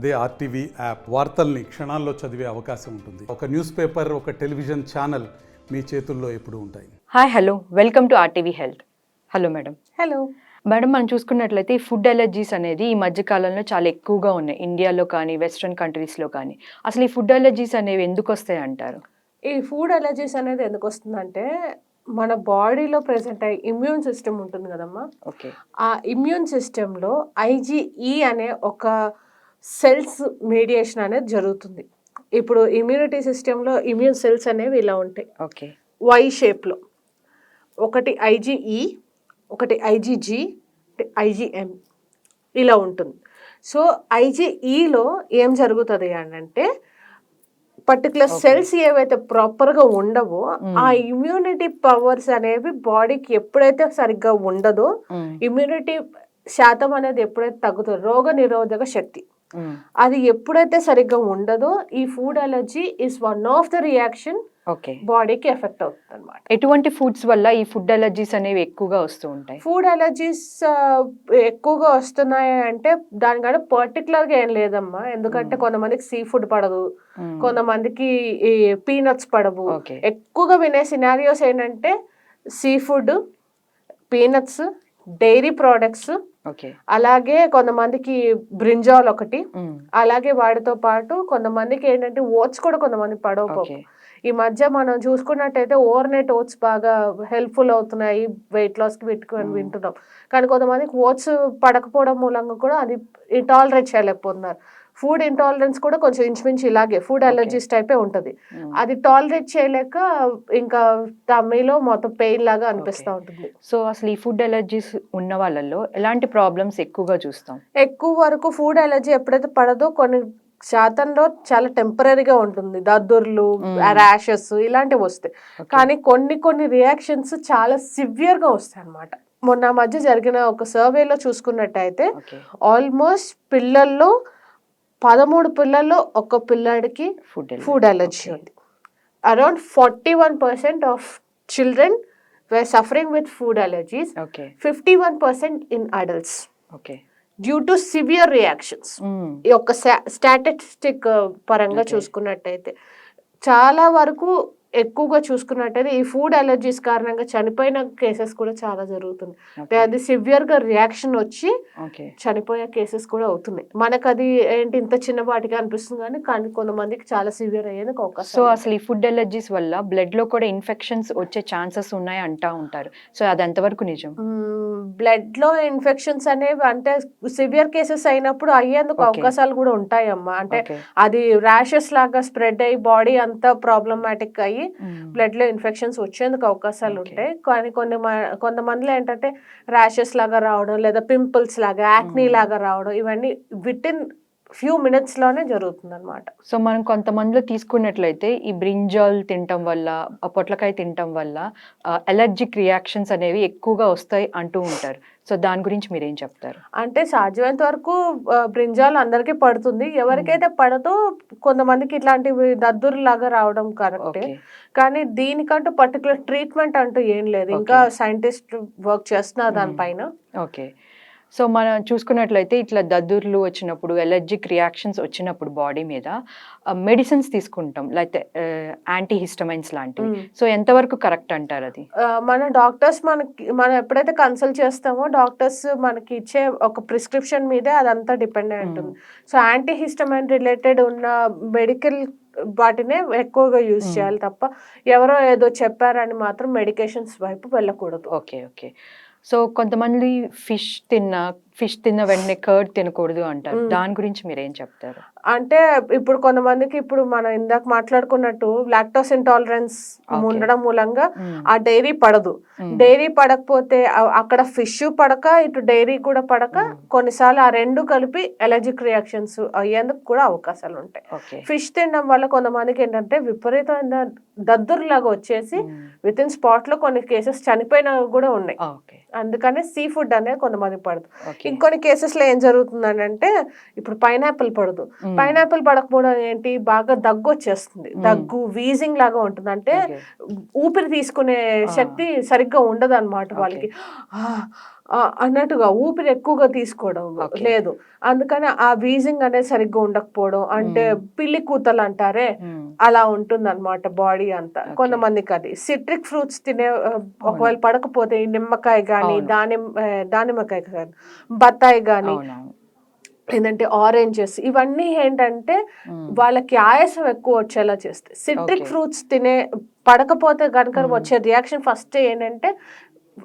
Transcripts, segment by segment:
అదే RTV app వార్తల్ని క్షణాల్లో చదివే అవకాశం ఉంటుంది. ఒక న్యూస్ పేపర్ ఒక టెలివిజన్ ఛానల్ మీ చేతుల్లో ఎప్పుడూ ఉంటాయి. Hi hello. Welcome to RTV health. Hello madam. Hello. Madam మనం చూసుకున్నట్లయితే ఫుడ్ అలర్జీస్ అనేది ఈ మధ్య కాలంలో చాలా ఎక్కువగా ఉన్నాయి. ఇండియాలో కానీ వెస్ట్రన్ కంట్రీస్లో కానీ. అసలు ఈ ఫుడ్ అలర్జీస్ అనేవి ఎందుకు వస్తాయి అంటారు? ఈ ఫుడ్ అలర్జీస్ అనేది ఎందుకు వస్తుందంటే మన బాడీలో ప్రెసెంట్ అయ్యే ఇమ్యూన్ సిస్టమ్ ఉంటుంది కదమ్మా. ఓకే. ఆ ఇమ్యూన్ సిస్టంలో ఐజీఈ అనే ఒక సెల్స్ మీడియేషన్ అనేది జరుగుతుంది. ఇప్పుడు ఇమ్యూనిటీ సిస్టంలో ఇమ్యూన్ సెల్స్ అనేవి ఇలా ఉంటాయి. ఓకే. వై షేప్లో. ఒకటి ఐజీఈ ఒకటి ఐజీజీ ఐజీఎం ఇలా ఉంటుంది. సో ఐజీఈలో ఏం జరుగుతుంది అని అంటే పర్టికులర్. సెల్స్ ఏవైతే ప్రాపర్గా ఉండవో ఆ ఇమ్యూనిటీ పవర్స్ అనేవి బాడీకి ఎప్పుడైతే సరిగ్గా ఉండదో ఇమ్యూనిటీ శాతం అనేది ఎప్పుడైతే తగ్గుతుందో రోగ నిరోధక శక్తి. అది ఎప్పుడైతే సరిగ్గా ఉండదో ఈ food allergy is one of the reaction okay బాడీకి ఎఫెక్ట్ అవుతుంది అనమాట ఎటువంటి ఫుడ్స్ వల్ల ఈ ఫుడ్ అలర్జీస్ అనేవి ఎక్కువగా వస్తూ ఉంటాయి? ఫుడ్ అలర్జీస్ ఎక్కువగా వస్తున్నాయి అంటే దానికంటే పర్టికులర్గా ఏం లేదమ్మా. ఎందుకంటే కొంతమందికి సీ ఫుడ్ పడదు. కొంతమందికి ఈ పీనట్స్ పడవు. ఎక్కువగా వినే సినారియోస్ ఏంటంటే seafood peanuts dairy products అలాగే కొంతమందికి బ్రింజాల్ ఒకటి అలాగే వాటితో పాటు కొంతమందికి ఏంటంటే ఓట్స్ కూడా కొంతమంది పడవ ఈ మధ్య మనం చూసుకున్నట్టయితే ఓవర్ నైట్ ఓట్స్ బాగా హెల్ప్ఫుల్ అవుతున్నాయి వెయిట్ లాస్కి పెట్టుకొని వింటున్నాం. కానీ కొంతమందికి ఓట్స్ పడకపోవడం మూలంగా కూడా అది ఇంటాలరేట్ చేయలేకపోతున్నారు. ఫుడ్ ఇంటాలరెన్స్ కూడా కొంచెం ఇంచుమించు ఇలాగే ఫుడ్ అలర్జీస్ టైపే ఉంటుంది. అది టాలరేట్ చేయలేక ఇంకా తమ్మిలో మొత్తం పెయిన్ లాగా అనిపిస్తూ ఉంటుంది. సో అసలు ఈ ఫుడ్ అలర్జీస్ ఉన్న వాళ్ళల్లో ఎలాంటి ప్రాబ్లమ్స్ ఎక్కువగా చూస్తాం? ఎక్కువ వరకు ఫుడ్ అలర్జీ ఎప్పుడైతే పడదో కొన్ని శాతంలో చాలా టెంపరీగా ఉంటుంది. దద్దుర్లు. ర్యాషెస్ ఇలాంటివి వస్తాయి. కానీ కొన్ని కొన్ని రియాక్షన్స్ చాలా సివియర్గా వస్తాయి అన్నమాట. మొన్న మధ్య జరిగిన ఒక సర్వేలో చూసుకున్నట్టయితే ఆల్మోస్ట్ పిల్లల్లో పదమూడు పిల్లల్లో ఒక పిల్లాడికి ఫుడ్ ఫుడ్ అలర్జీ ఉంది. Around forty one percent of children were suffering with food allergies okay fifty one percent in adults okay due to severe reactions ఈ యొక్క స్టాటిస్టిక్ పరంగా Okay. చూసుకున్నట్టయితే. చాలా వరకు ఎక్కువగా చూసుకున్నట్టయితే ఈ ఫుడ్ అలర్జీస్ కారణంగా చనిపోయిన కేసెస్ కూడా చాలా జరుగుతున్నాయి అంటే అది సివియర్గా రియాక్షన్ వచ్చి చనిపోయే కేసెస్ కూడా అవుతున్నాయి. మనకు అది ఏంటి ఇంత చిన్నపాటిగా అనిపిస్తుంది కానీ కానీ కొంతమందికి చాలా సివియర్ అయ్యేందుకు సో అవకాశం అసలు ఈ ఫుడ్ అలర్జీస్ వల్ల బ్లడ్లో కూడా ఇన్ఫెక్షన్స్ వచ్చే ఛాన్సెస్ ఉన్నాయి అంటా ఉంటారు. సో అది ఎంతవరకు నిజం? బ్లడ్లో ఇన్ఫెక్షన్స్ అనేవి అంటే సివియర్ కేసెస్ అయినప్పుడు అయ్యేందుకు. అవకాశాలు కూడా ఉంటాయమ్మా. అంటే అది ర్యాషెస్ లాగా స్ప్రెడ్ అయ్యి బాడీ అంతా ప్రాబ్లమాటిక్ అయ్యి బ్లడ్లో ఇన్ఫెక్షన్స్ వచ్చేందుకు అవకాశాలు. ఉంటాయి కానీ కొన్ని కొంతమందిలో ఏంటంటే ర్యాషెస్ లాగా రావడం లేదా పింపుల్స్ లాగా యాక్నీ Mm. లాగా రావడం ఇవన్నీ విత్ ఇన్ ఫ్యూ మినిట్స్లోనే జరుగుతుంది అనమాట సో మనం కొంతమందిలో తీసుకున్నట్లయితే ఈ బ్రింజాల్ తినటం వల్ల పొట్లకాయ తినటం వల్ల అలర్జిక్ రియాక్షన్స్ అనేవి ఎక్కువగా వస్తాయి అంటూ ఉంటారు సో దాని గురించి మీరేం చెప్తారు? అంటే సాధ్యమైనంత వరకు బ్రింజాల్ అందరికీ పడుతుంది. ఎవరికైతే పడదో కొంతమందికి ఇట్లాంటివి దద్దురు లాగా రావడం కరెక్టే. కానీ దీనికంటూ పర్టికులర్ ట్రీట్మెంట్ అంటూ ఏం లేదు. ఇంకా సైంటిస్ట్ వర్క్ చేస్తున్నారు దానిపైన. ఓకే. సో మనం చూసుకున్నట్లయితే ఇట్లా దద్దుర్లు వచ్చినప్పుడు ఎలర్జిక్ రియాక్షన్స్ వచ్చినప్పుడు బాడీ మీద మెడిసిన్స్ తీసుకుంటాం. లేకపోతే యాంటీ హిస్టమైన్స్ లాంటివి. సో ఎంతవరకు కరెక్ట్ అంటారు అది? మన డాక్టర్స్ మనకి మనం ఎప్పుడైతే కన్సల్ట్ చేస్తామో డాక్టర్స్ మనకి ఇచ్చే ఒక ప్రిస్క్రిప్షన్ మీదే అదంతా డిపెండ్ అయి ఉంటుంది. సో యాంటీ హిస్టమైన్ రిలేటెడ్ ఉన్న మెడికల్ వాటినే ఎక్కువగా యూజ్. చేయాలి తప్ప ఎవరో ఏదో చెప్పారని మాత్రం మెడికేషన్స్ వైపు వెళ్ళకూడదు. Okay okay. సో కొంతమంది ఫిష్ తిన్న ఫిష్ తిన్న వెంటనే కర్డ్ తినకూడదు అంటారు. దాని గురించి మీరు ఏం చెప్తారు అంటే ఇప్పుడు కొంతమందికి ఇప్పుడు మనం ఇందాక మాట్లాడుకున్నట్టు లాక్టోస్ ఇంటాలరెన్స్. ఉండడం మూలంగా. ఆ డైరీ పడదు. డైరీ పడకపోతే అక్కడ ఫిష్ పడక ఇటు డైరీ కూడా పడక. కొన్నిసార్లు ఆ రెండు కలిపి ఎలర్జిక్ రియాక్షన్స్ అయ్యేందుకు కూడా అవకాశాలు ఉంటాయి ఫిష్ తినడం వల్ల కొంతమందికి ఏంటంటే విపరీతమైన దద్దురులాగా వచ్చేసి. విత్ ఇన్ స్పాట్లో కొన్ని కేసెస్ చనిపోయినవి కూడా ఉన్నాయి అందుకనే సీ ఫుడ్ అనేది కొంతమంది పడదు ఇంకొన్ని కేసెస్లో ఏం జరుగుతుందని అంటే ఇప్పుడు పైనాపిల్ పడదు. పైనాపిల్ పడకపోవడం ఏంటి బాగా దగ్గు వచ్చేస్తుంది. దగ్గు వీజింగ్ లాగా ఉంటుంది అంటే. ఊపిరి తీసుకునే. శక్తి సరిగ్గా ఉండదు అనమాట. వాళ్ళకి అన్నట్టుగా ఊపిరి ఎక్కువగా తీసుకోవడం. లేదు అందుకని ఆ వీజింగ్ అనేది సరిగ్గా ఉండకపోవడం అంటే పిల్లి కూతలు అంటారే. అలా ఉంటుంది అనమాట బాడీ అంతా. కొంతమందికి అది సిట్రిక్ ఫ్రూట్స్ తినే ఒకవేళ పడకపోతే నిమ్మకాయ కానీ. దానిమ్మ దానిమ్మకాయ కానీ బత్తాయి కానీ ఏంటంటే ఆరెంజెస్ ఇవన్నీ ఏంటంటే. వాళ్ళకి ఆయాసం ఎక్కువ వచ్చేలా చేస్తాయి సిట్రిక్. ఫ్రూట్స్ తినే పడకపోతే కనుక. వచ్చే రియాక్షన్ ఫస్ట్ ఏంటంటే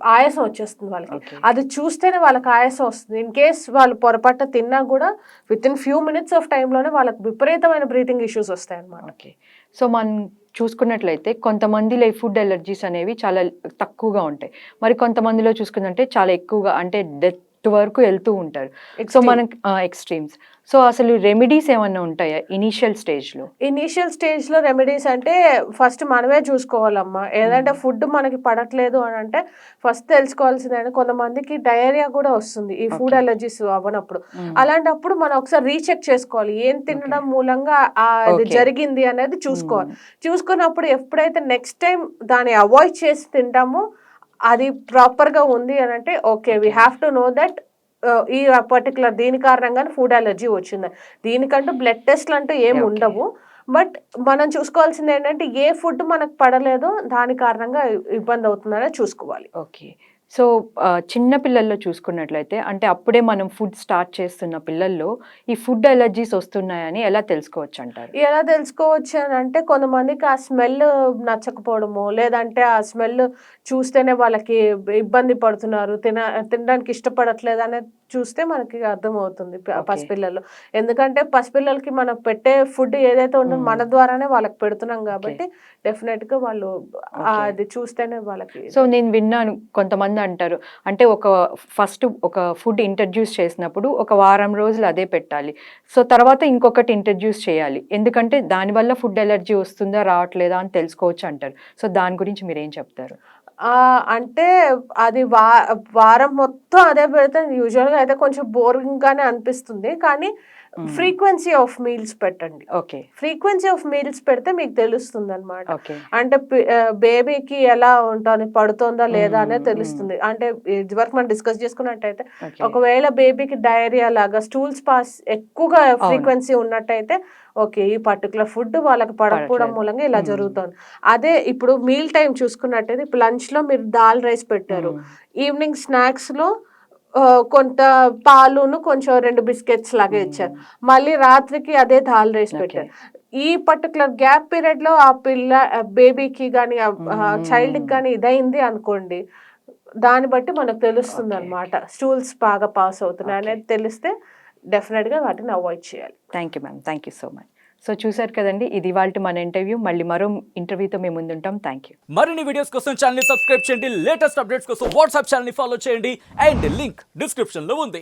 ఆయాసం వచ్చేస్తుంది వాళ్ళకి. అది చూస్తేనే వాళ్ళకి ఆయాసం వస్తుంది. ఇన్ కేస్ వాళ్ళు పొరపాటు తిన్నా కూడా within few minutes of టైంలోనే వాళ్ళకి విపరీతమైన బ్రీతింగ్ ఇష్యూస్ వస్తాయి అన్నమాట ఓకే. సో మనం చూసుకున్నట్లయితే కొంతమందిలో ఈ ఫుడ్ ఎలర్జీస్ అనేవి చాలా తక్కువగా ఉంటాయి. మరి కొంతమందిలో చూసుకుందంటే చాలా ఎక్కువగా అంటే డెత్ వరకు వెళ్తూ ఉంటారు. సో. మనకి ఎక్స్ట్రీమ్స్ సో అసలు రెమెడీస్ ఏమన్నా ఉంటాయా ఇనీషియల్ స్టేజ్లో ఇనీషియల్ స్టేజ్లో రెమెడీస్ అంటే ఫస్ట్ మనమే చూసుకోవాలమ్మా. ఏదంటే ఫుడ్ మనకి పడట్లేదు అని అంటే ఫస్ట్ తెలుసుకోవాల్సింది అంటే కొంతమందికి డయేరియా కూడా వస్తుంది ఈ ఫుడ్. అలర్జీస్ అవ్వనప్పుడు. అలాంటప్పుడు మనం ఒకసారి రీచెక్ చేసుకోవాలి. ఏం తినడం మూలంగా ఆ అది. జరిగింది అనేది చూసుకోవాలి. చూసుకున్నప్పుడు ఎప్పుడైతే నెక్స్ట్ టైం దాన్ని అవాయిడ్ చేసి తింటామో అది ప్రాపర్గా ఉంది అని అంటే okay we have to know that ఈ పర్టికులర్ దీని కారణంగానే ఫుడ్ అలర్జీ వచ్చింది. దీనికంటూ బ్లడ్ టెస్ట్లు అంటూ ఏమి. ఉండవు. బట్ మనం చూసుకోవాల్సింది ఏంటంటే ఏ ఫుడ్ మనకు పడలేదో దాని కారణంగా ఇబ్బంది అవుతుందనే చూసుకోవాలి. ఓకే సో చిన్న పిల్లల్లో చూసుకున్నట్లయితే అంటే అప్పుడే మనం ఫుడ్ స్టార్ట్ చేస్తున్న పిల్లల్లో ఈ ఫుడ్ ఎలర్జీస్ వస్తున్నాయని ఎలా తెలుసుకోవచ్చు అంటారు ఎలా తెలుసుకోవచ్చు అని అంటే కొంతమందికి ఆ స్మెల్ నచ్చకపోవడము లేదంటే ఆ స్మెల్ చూస్తేనే వాళ్ళకి ఇబ్బంది పడుతున్నారు తిన తినడానికి ఇష్టపడట్లేదు అనేది చూస్తే మనకి అర్థమవుతుంది. పసిపిల్లలు ఎందుకంటే పసిపిల్లలకి మనం పెట్టే ఫుడ్ ఏదైతే ఉంటుందో Hmm. మన ద్వారానే వాళ్ళకి పెడుతున్నాం కాబట్టి డెఫినెట్గా వాళ్ళు. అది చూస్తేనే వాళ్ళకి సో నేను విన్నాను కొంతమంది అంటారు. అంటే ఒక ఫస్ట్ ఒక ఫుడ్ ఇంట్రడ్యూస్ చేసినప్పుడు ఒక వారం రోజులు అదే పెట్టాలి. సో తర్వాత ఇంకొకటి ఇంట్రడ్యూస్ చేయాలి. ఎందుకంటే దానివల్ల ఫుడ్ ఎలర్జీ వస్తుందా రావట్లేదా అని తెలుసుకోవచ్చు అంటారు. సో దాని గురించి మీరు ఏం చెప్తారు అంటే అది వా వారం మొత్తం అదే పెడితే యూజువల్గా అయితే కొంచెం బోరింగ్గానే అనిపిస్తుంది. కానీ ఫ్రీక్వెన్సీ ఆఫ్ మీల్స్ పెట్టండి. ఓకే ఫ్రీక్వెన్సీ ఆఫ్ మీల్స్ పెడితే మీకు తెలుస్తుంది అనమాట అంటే బేబీకి ఎలా ఉంటుంది పడుతుందా లేదా అనేది Hmm, తెలుస్తుంది. అంటే ఇది వరకు మనం డిస్కస్ చేసుకున్నట్టయితే ఒకవేళ బేబీకి డయేరియా లాగా స్టూల్స్ పాస్ ఎక్కువగా ఫ్రీక్వెన్సీ ఉన్నట్టయితే ఓకే ఈ పర్టికులర్ ఫుడ్ వాళ్ళకి పడకపోవడం. మూలంగా ఇలా Hmm. జరుగుతుంది. అదే ఇప్పుడు మీల్ టైం చూసుకున్నట్టయితే ఇప్పుడు లంచ్లో మీరు దాల్ రైస్ పెట్టారు. ఈవినింగ్ స్నాక్స్లో ఆ, కొంత పాలును కొంచెం రెండు బిస్కెట్స్ లాగా ఇచ్చారు. మళ్ళీ రాత్రికి అదే దాల్ రైస్. పెట్టారు. ఈ పర్టికులర్ గ్యాప్ పీరియడ్లో ఆ పిల్ల బేబీకి కానీ చైల్డ్కి కానీ ఇదైంది అనుకోండి దాన్ని బట్టి మనకు తెలుస్తుంది అనమాట స్టూల్స్ బాగా పాస్ అవుతున్నాయి. అనేది తెలిస్తే డెఫినెట్గా వాటిని అవాయిడ్ చేయాలి. Thank you ma'am. Thank you so much. So చూసారు కదండి ఇది వాళ్ళ మన ఇంటర్వ్యూ. మళ్ళీ మరో ఇంటర్వ్యూతో మేము ముందుంటాం. థ్యాంక్ యూ మరిన్ని వీడియోస్ కోసం ఛానల్ సబ్స్క్రైబ్ చేయండి. లేటెస్ట్ అప్డేట్స్ కోసం వాట్సాప్ ఛానల్ ఫాలో చేయండి. అండ్ లింక్ డిస్క్రిప్షన్లో ఉంది.